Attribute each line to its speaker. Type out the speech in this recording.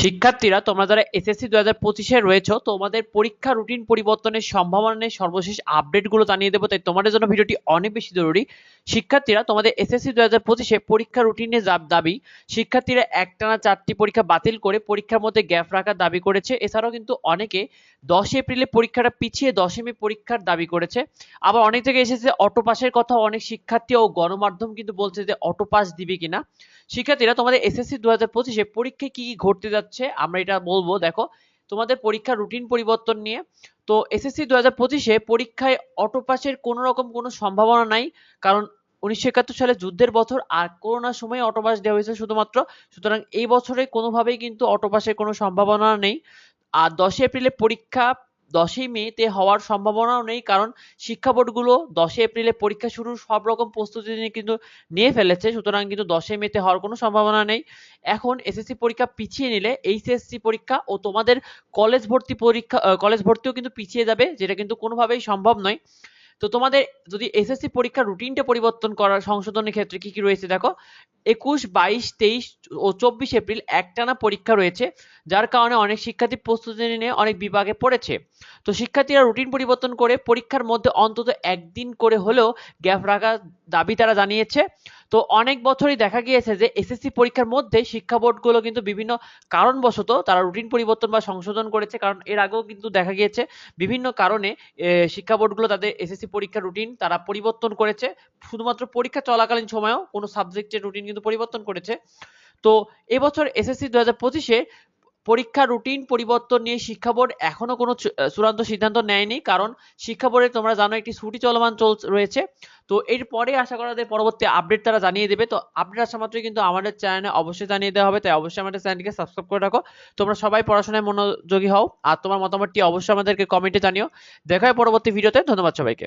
Speaker 1: শিক্ষার্থীরা, তোমরা যারা এসএসসি দু হাজার পঁচিশে রয়েছ, তোমাদের পরীক্ষা রুটিন পরিবর্তনের সম্ভাবনা নিয়ে সর্বশেষ আপডেটগুলো জানিয়ে দেবো। তাই তোমাদের জন্য ভিডিওটি অনেক বেশি জরুরি। শিক্ষার্থীরা, তোমাদের এসএসসি দু হাজার পঁচিশে পরীক্ষা রুটিনে দাবি, শিক্ষার্থীরা একটানা চারটি পরীক্ষা বাতিল করে পরীক্ষার মধ্যে গ্যাপ রাখার দাবি করেছে। এছাড়াও কিন্তু অনেকে দশ এপ্রিলে পরীক্ষাটা পিছিয়ে দশই মে পরীক্ষার দাবি করেছে। আবার অনেক থেকে এসেছে অটো পাসের কথা, অনেক শিক্ষার্থী ও গণমাধ্যম কিন্তু বলছে যে অটো পাস দিবে কিনা। শিক্ষার্থীরা, তোমাদের এসএসসি দু হাজার পঁচিশে পরীক্ষায় কি কি ঘটতে যাচ্ছে, আমরা এটা বলব, দেখো, তোমাদের পরীক্ষার রুটিন পরিবর্তন নিয়ে, তো এসএসসি দু হাজার পঁচিশে পরীক্ষায় অটো পাসের কোনো রকম কোনো সম্ভাবনা নাই, কারণ উনিশশো একাত্তর সালে যুদ্ধের বছর আর করোনার সময় অটো পাস দেওয়া হয়েছে শুধুমাত্র, সুতরাং এই বছরে কোনোভাবেই কিন্তু অটো পাসের কোনো সম্ভাবনা নেই। আর দশই এপ্রিলে পরীক্ষা দশই মেতে হওয়ার সম্ভাবনাও নেই, কারণ শিক্ষা বোর্ডগুলো দশই এপ্রিলে পরীক্ষা শুরুর সব রকম প্রস্তুতি কিন্তু নিয়ে ফেলেছে, সুতরাং কিন্তু দশই মেতে হওয়ার কোনো সম্ভাবনা নেই। এখন এসএসসি পরীক্ষা পিছিয়ে নিলে এইচএসসি পরীক্ষা ও তোমাদের কলেজ ভর্তি পরীক্ষা কলেজ ভর্তিও কিন্তু পিছিয়ে যাবে, যেটা কিন্তু কোনোভাবেই সম্ভব নয়। তো তোমাদের যদি এসএসসি পরীক্ষার রুটিনটা পরিবর্তন করার সংশোধনের ক্ষেত্রে কি কি রয়েছে দেখো একুশ, বাইশ, তেইশ ও চব্বিশ এপ্রিল একটানা পরীক্ষা রয়েছে, যার কারণে অনেক শিক্ষার্থী প্রস্তুতি নিয়ে অনেক বিভাগে পড়েছে। তো শিক্ষার্থীরা রুটিন পরিবর্তন করে পরীক্ষার মধ্যে অন্তত একদিন করে হলেও গ্যাপ রাখার দাবি তারা জানিয়েছে। তো অনেক বছরই দেখা গিয়েছে যে এসএসসি পরীক্ষার মধ্যে শিক্ষা বোর্ডগুলো কিন্তু বিভিন্ন কারণবশত তারা রুটিন পরিবর্তন বা সংশোধন করেছে, কারণ এর আগেও কিন্তু দেখা গিয়েছে বিভিন্ন কারণে শিক্ষা বোর্ডগুলো তাদের এসএসসি পরীক্ষার রুটিন তারা পরিবর্তন করেছে। শুধুমাত্র পরীক্ষা চলাকালীন সময়েও কোনো সাবজেক্টের রুটিন কিন্তু পরিবর্তন করেছে। তো এবছর এসএসসি দু হাজার পঁচিশে পরীক্ষা রুটিন পরিবর্তন নিয়ে শিক্ষা বোর্ড এখনও কোনো চূড়ান্ত সিদ্ধান্ত নেয়নি। কারণ শিক্ষা বোর্ডে তোমরা জানো একটি ছুটি চলমান চল রয়েছে। তো এরপরে আশা করা যায় পরবর্তী আপডেট তারা জানিয়ে দেবে। তো আপডেট আসা মাত্রই কিন্তু আমাদের চ্যানেলে অবশ্যই জানিয়ে দেওয়া হবে। তাই অবশ্যই আমাদের চ্যানেলটিকে সাবস্ক্রাইব করে রাখো। তোমরা সবাই পড়াশোনায় মনোযোগী হও। আর তোমার মতামতটি অবশ্যই আমাদেরকে কমেন্টে জানিও। দেখা হয় পরবর্তী ভিডিওতে ধন্যবাদ সবাইকে।